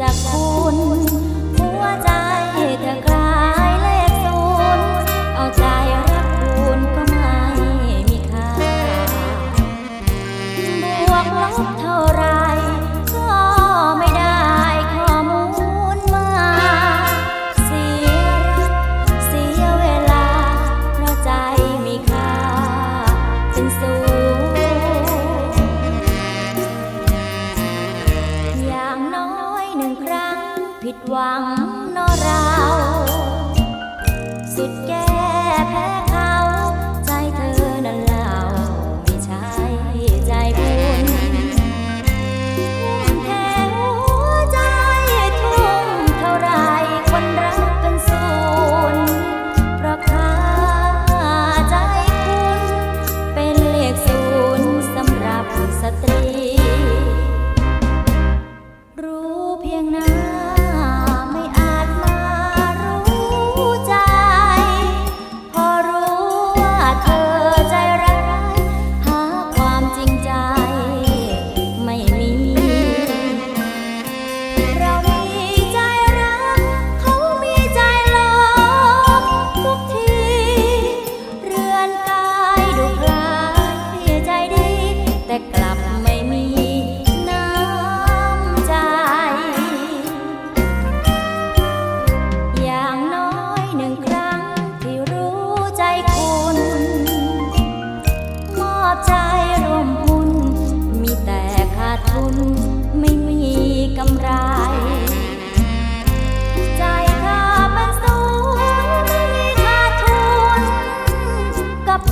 จากคุณหัวใจ ผิดหวังนอเรา สุดแก้แพ้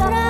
กับ